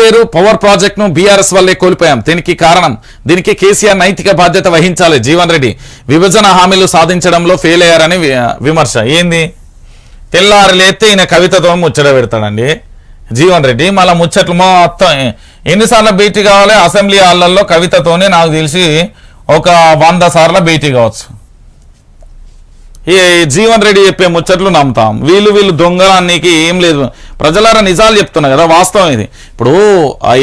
Pileru power ప్రాజెక్టును BRS వల్లే కోల్పోయాం. దీనికి కారణం దీనికి కేసీఆర్ నైతిక బాధ్యత వహించాలి. జీవన్ రెడ్డి విభజన హామీలు సాధించడంలో ఫెయిల్ అయ్యారని విమర్శ. ఏంది? తెల్లారి లేతే ఈయన కవితతో ముచ్చట పెడతాడండి. జీవన్ రెడ్డి మళ్ళీ ముచ్చట్లు మొత్తం ఎన్నిసార్లు భేటీ కావాలి? అసెంబ్లీ హాళ్ళల్లో కవితతోనే నాకు తెలిసి ఒక వంద సార్లు భేటీ కావచ్చు. ఈ జీవన్ రెడ్డి చెప్పే ముచ్చట్లు నమ్ముతాం. వీళ్ళు వీళ్ళు దొంగలానికి ఏం లేదు. ప్రజలారా నిజాలు చెప్తున్నా కదా వాస్తవం ఇది. ఇప్పుడు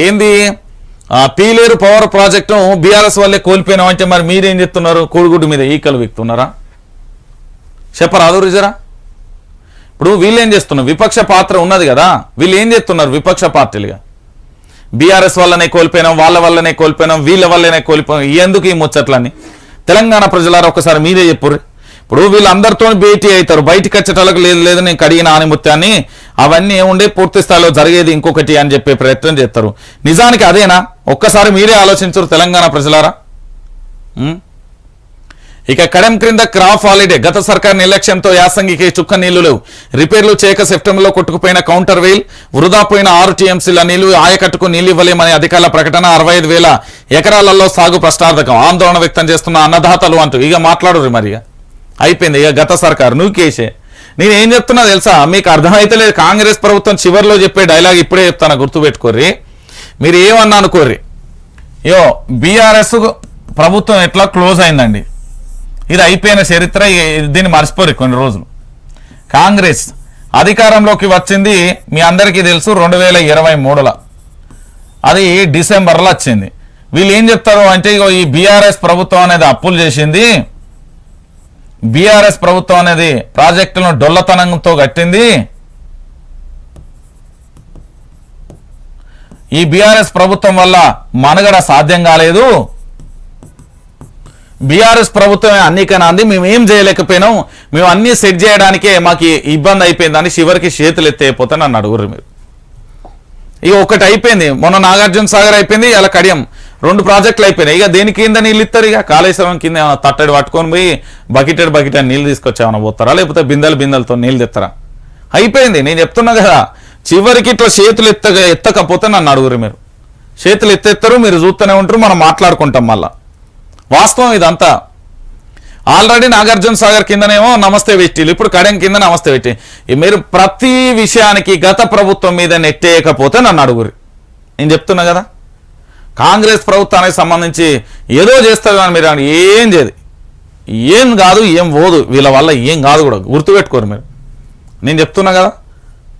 ఏంది? ఆ పీలేరు పవర్ ప్రాజెక్టు బీఆర్ఎస్ వల్లే కోల్పోయినాం అంటే మరి మీరేం చెప్తున్నారు? కోడిగుడ్డు మీద ఈకలు విక్తున్నారా చెప్పరాదు రిజరా? ఇప్పుడు వీళ్ళు ఏం చేస్తున్నారు? విపక్ష పాత్ర ఉన్నది కదా. వీళ్ళు ఏం చేస్తున్నారు విపక్ష పార్టీలుగా? బీఆర్ఎస్ వల్లనే కోల్పోయినాం వాళ్ళ వల్లనే కోల్పోయినాం వీళ్ళ వల్లనే కోల్పోయినాం. ఎందుకు ఈ ముచ్చట్లని తెలంగాణ ప్రజలారా ఒకసారి మీరే చెప్పుర్రి. ఇప్పుడు వీళ్ళందరితో భేటీ అవుతారు. బయటకు వచ్చేటలకు లేదు లేదు నేను కడిగిన ఆనిముత్యాన్ని అవన్నీ ఏముండే పూర్తి స్థాయిలో జరిగేది ఇంకొకటి అని చెప్పే ప్రయత్నం చేస్తారు. నిజానికి అదేనా? ఒక్కసారి మీరే ఆలోచించరు తెలంగాణ ప్రజలారా? ఇక కడెం క్రింద క్రాప్ హాలిడే. గత సర్కార్ నిర్లక్ష్యంతో యాసంగికి చుక్క నీళ్ళు లేవు. రిపేర్లు చేయక సెప్టెంబర్లో కొట్టుకుపోయిన కౌంటర్ వెయిల్ వృధా పోయిన ఆరు టీఎంసీల నీళ్ళు ఆయకట్టుకు నీళ్ళు ఇవ్వలేమనే అధికారుల ప్రకటన అరవై ఐదు వేల ఎకరాలలో సాగు ప్రశ్నార్థకం. ఆందోళన వ్యక్తం చేస్తున్న అన్నదాతలు అంటూ ఇక మాట్లాడరు మరి ఇక. అయిపోయింది. ఇక గత సర్కారు నువ్వు కేసే. నేను ఏం చెప్తున్నా తెలుసా? మీకు అర్థమైతలేదు కాంగ్రెస్ ప్రభుత్వం చివరిలో చెప్పే డైలాగ్ ఇప్పుడే చెప్తాను గుర్తుపెట్టుకోర్రి. మీరు ఏమన్నా అనుకోర్రి. యో బీఆర్ఎస్ ప్రభుత్వం ఎట్లా క్లోజ్ అయిందండి? ఇది అయిపోయిన చరిత్ర దీన్ని మర్చిపోరు కొన్ని రోజులు. కాంగ్రెస్ అధికారంలోకి వచ్చింది మీ అందరికీ తెలుసు రెండు వేల ఇరవై మూడులో. అది డిసెంబర్లో వచ్చింది. వీళ్ళు ఏం చెప్తారు అంటే ఇగో ఈ బీఆర్ఎస్ ప్రభుత్వం అనేది అప్పులు చేసింది బీఆర్ఎస్ ప్రభుత్వం అనేది ప్రాజెక్టులను డొల్లతనంతో కట్టింది. ఈ బీఆర్ఎస్ ప్రభుత్వం వల్ల మనుగడ సాధ్యం కాలేదు. బీఆర్ఎస్ ప్రభుత్వమే అన్నికైనా అంది మేము ఏం చేయలేకపోయినాం. మేము అన్నీ సెట్ చేయడానికే మాకు ఇబ్బంది అయిపోయిందని చివరికి చేతులు ఎత్తేపోతే నన్ను అడుగురు మీరు. ఇక ఒకటి అయిపోయింది. మొన్న నాగార్జున సాగర్ అయిపోయింది ఇలా కడియం. రెండు ప్రాజెక్టులు అయిపోయినాయి. ఇక దేని కింద నీళ్ళు ఇస్తారు? ఇక కాళేశ్వరం కింద ఏమైనా తట్టడి పట్టుకొని పోయి బకెటెడ్ బకెటెడ్ నీళ్ళు తీసుకొచ్చామన్నా పోతారా? లేకపోతే బిందెలు బిందెలతో నీళ్ళు తెస్తారా అయిపోయింది. నేను చెప్తున్నా కదా చివరికి ఇట్లా చేతులు ఎత్త ఎత్తకపోతే నన్ను అడుగురు మీరు. చేతులు ఎత్తెత్తరు మీరు చూస్తూనే ఉంటారు మనం మాట్లాడుకుంటాం మళ్ళా. వాస్తవం ఇదంతా. ఆల్రెడీ నాగార్జున సాగర్ కిందనేమో నమస్తే వెట్టిలు ఇప్పుడు కడెం కింద నమస్తే వెట్టి మీరు ప్రతి విషయానికి గత ప్రభుత్వం మీద నెట్టేయకపోతే నన్ను అడుగురు నేను చెప్తున్నా కదా? కాంగ్రెస్ ప్రభుత్వానికి సంబంధించి ఏదో చేస్తారు కానీ మీరు అని ఏం చేయదు ఏం కాదు ఏం పోదు వీళ్ళ వల్ల ఏం కాదు కూడా గుర్తుపెట్టుకోరు మీరు. నేను చెప్తున్నా కదా?